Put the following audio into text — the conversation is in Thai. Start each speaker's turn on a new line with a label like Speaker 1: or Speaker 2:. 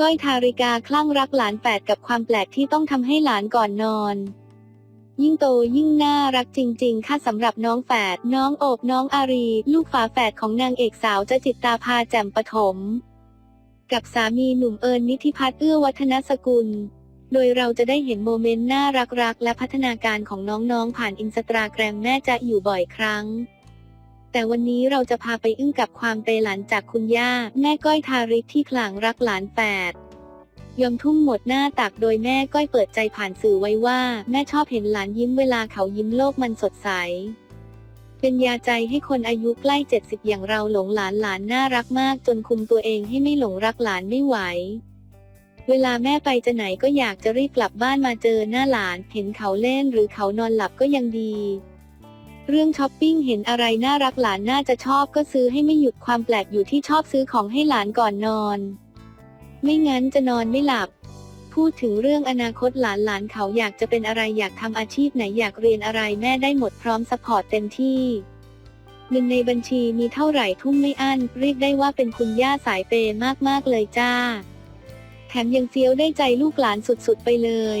Speaker 1: ก้อยทาริกาคลั่งรักหลานแฝดกับความแปลกที่ต้องทำให้หลานก่อนนอน ยิ่งโตยิ่งน่ารักจริง ๆ ค่ะสำหรับน้องแฝดน้องโอบน้องอารี ลูกฝาแฝดของนางเอกสาวจะจิตตาพาแจ่มปฐม กับสามีหนุ่มเอิญนิธิพัฒน์เอื้อวัฒนสกุล โดยเราจะได้เห็นโมเมนต์น่ารักๆและพัฒนาการของน้องๆผ่านอินสตาแกรมแม่จะอยู่บ่อยครั้ง แต่วันนี้เราจะพาไปอึ้งกับความเปหลานจากคุณย่า แม่ก้อยทาริกที่ขลังรักหลานแฝดยอมทุ่มหมดหน้าตักโดยแม่ก้อยเปิดใจผ่านสื่อไว้ว่า แม่ชอบเห็นหลานยิ้มเวลาเขายิ้มโลกมันสดใส เป็นยาใจให้คนอายุใกล้ 70 อย่างเราหลงหลานหลานน่ารักมากจนคุมตัวเองให้ไม่หลงรักหลานไม่ไหว เวลาแม่ไปจะไหนก็อยากจะรีบกลับบ้านมาเจอหน้าหลาน เห็นเขาเล่นหรือเขานอนหลับก็ยังดี เรื่องช้อปปิ้งเห็นอะไรน่ารักหลานน่าจะชอบก็ซื้อให้ไม่หยุดความแปลกอยู่ที่ชอบซื้อของให้หลานก่อนนอน ไม่งั้นจะนอนไม่หลับ พูดถึงเรื่องอนาคตหลานหลานเขาอยากจะเป็นอะไรอยากทำอาชีพไหนอยากเรียนอะไรแม่ได้หมดพร้อมสปอร์ตเต็มที่เงินในบัญชีมีเท่าไหร่ทุ่มไม่อั้นเรียกได้ว่าเป็นคุณย่าสายเปย์มากๆเลยจ้า แถมยังเฟี้ยวได้ใจลูกหลานสุดๆไปเลย